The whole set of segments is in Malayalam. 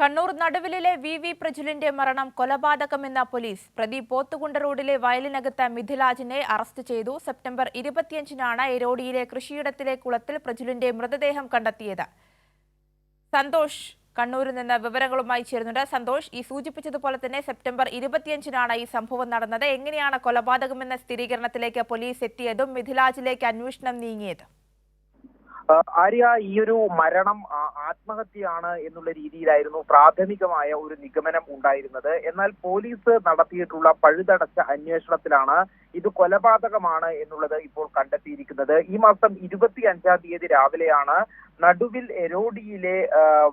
കണ്ണൂർ നടുവിലെ വി വി പ്രജുലിന്റെ മരണം കൊലപാതകമെന്ന പോലീസ് പ്രതി പോത്തുകുണ്ട റോഡിലെ വയലിനകത്ത് മിഥിലാജിനെ അറസ്റ്റ് ചെയ്തു. സെപ്റ്റംബർ ഇരുപത്തിയഞ്ചിനാണ് എരോഡിയിലെ കൃഷിയിടത്തിലെ കുളത്തിൽ പ്രജുലിന്റെ മൃതദേഹം കണ്ടെത്തിയത്. സന്തോഷ് കണ്ണൂരിൽ നിന്ന് വിവരങ്ങളുമായി ചേരുന്നുണ്ട്. സന്തോഷ് ഈ സൂചിപ്പിച്ചതുപോലെ തന്നെ സെപ്റ്റംബർ ഇരുപത്തിയഞ്ചിനാണ് ഈ സംഭവം നടന്നത്. എങ്ങനെയാണ് കൊലപാതകമെന്ന സ്ഥിരീകരണത്തിലേക്ക് പോലീസ് എത്തിയതും മിഥിലാജിലേക്ക് അന്വേഷണം നീങ്ങിയത്? ആര്യ ഈ ഒരു മരണം ആത്മഹത്യയാണ് എന്നുള്ള രീതിയിലായിരുന്നു പ്രാഥമികമായ ഒരു നിഗമനം ഉണ്ടായിരുന്നത്. എന്നാൽ പോലീസ് നടത്തിയിട്ടുള്ള പഴുതടച്ച അന്വേഷണത്തിലാണ് ഇത് കൊലപാതകമാണ് എന്നുള്ളത് ഇപ്പോൾ കണ്ടെത്തിയിരിക്കുന്നത്. ഈ മാസം ഇരുപത്തി അഞ്ചാം തീയതി രാവിലെയാണ് നടുവിൽ എരോഡിയിലെ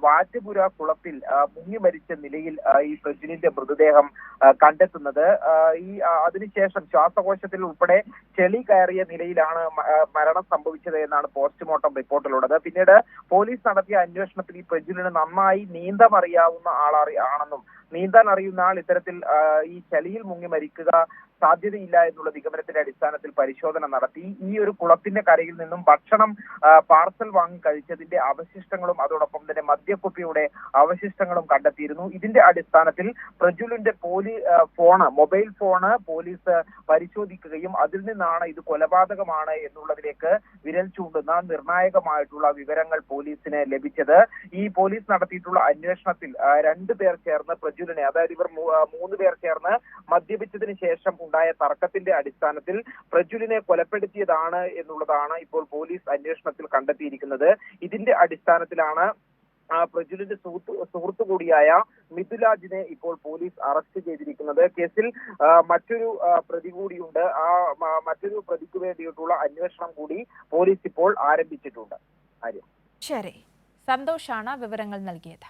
വാറ്റപുര കുളത്തിൽ മുങ്ങി മരിച്ച നിലയിൽ ഈ പ്രജിനിന്റെ മൃതദേഹം കണ്ടെത്തുന്നത്. ഈ അതിനുശേഷം ശ്വാസകോശത്തിൽ ഉൾപ്പെടെ ചെളി കയറിയ നിലയിലാണ് മരണം സംഭവിച്ചത് എന്നാണ് പോസ്റ്റ്മോർട്ടം റിപ്പോർട്ടിലുള്ളത്. പിന്നീട് പോലീസ് നടത്തിയ അന്വേഷണത്തിൽ ഈ പ്രജുലിന് നന്നായി നീന്തം അറിയാവുന്ന ആളറി ആണെന്നും നീന്താൻ അറിയുന്ന ആൾ ഇത്തരത്തിൽ ഈ ചെളിയിൽ മുങ്ങി മരിക്കുക സാധ്യതയില്ല എന്നുള്ള നിഗമനത്തിന്റെ അടിസ്ഥാനത്തിൽ പരിശോധന നടത്തി. ഈ ഒരു കുളത്തിന്റെ കരയിൽ നിന്നും ഭക്ഷണം പാർസൽ വാങ്ങി കഴിച്ചതിന്റെ അവശിഷ്ടങ്ങളും അതോടൊപ്പം തന്നെ മദ്യക്കുപ്പിയുടെ അവശിഷ്ടങ്ങളും കണ്ടെത്തിയിരുന്നു. ഇതിന്റെ അടിസ്ഥാനത്തിൽ പ്രജുലിന്റെ പോലീ ഫോണ് മൊബൈൽ ഫോണ് പോലീസ് പരിശോധിക്കുകയും അതിൽ നിന്നാണ് ഇത് കൊലപാതകമാണ് എന്നുള്ളതിലേക്ക് വിരൽ ചൂണ്ടുന്ന നിർണായകമായിട്ടുള്ള വിവരങ്ങൾ പോലീസിന് ലഭിച്ചത്. ഈ പോലീസ് നടത്തിയിട്ടുള്ള അന്വേഷണത്തിൽ രണ്ടു പേർ ചേർന്ന് പ്രജുലിനെ അതായത് ഇവർ മൂന്ന് പേർ ചേർന്ന് മദ്യപിച്ചതിന് ശേഷം ഉണ്ടായ തർക്കത്തിന്റെ അടിസ്ഥാനത്തിൽ പ്രജുലിനെ കൊലപ്പെടുത്തിയതാണ് എന്നുള്ളതാണ് ഇപ്പോൾ പോലീസ് അന്വേഷണത്തിൽ കണ്ടെത്തിയിരിക്കുന്നത്. ഇതിന്റെ അടിസ്ഥാനത്തിലാണ് പ്രജുലിന്റെ സുഹൃത്ത് സുഹൃത്തു കൂടിയായ മിഥുലാജിനെ ഇപ്പോൾ പോലീസ് അറസ്റ്റ് ചെയ്തിരിക്കുന്നത്. കേസിൽ മറ്റൊരു പ്രതി കൂടിയുണ്ട്. ആ മറ്റൊരു പ്രതിക്ക് വേണ്ടിയിട്ടുള്ള അന്വേഷണം കൂടി പോലീസ് ഇപ്പോൾ ആരംഭിച്ചിട്ടുണ്ട്. ആര്യം. ശരി. സന്തോഷാണ് വിവരങ്ങൾ നൽകിയത്.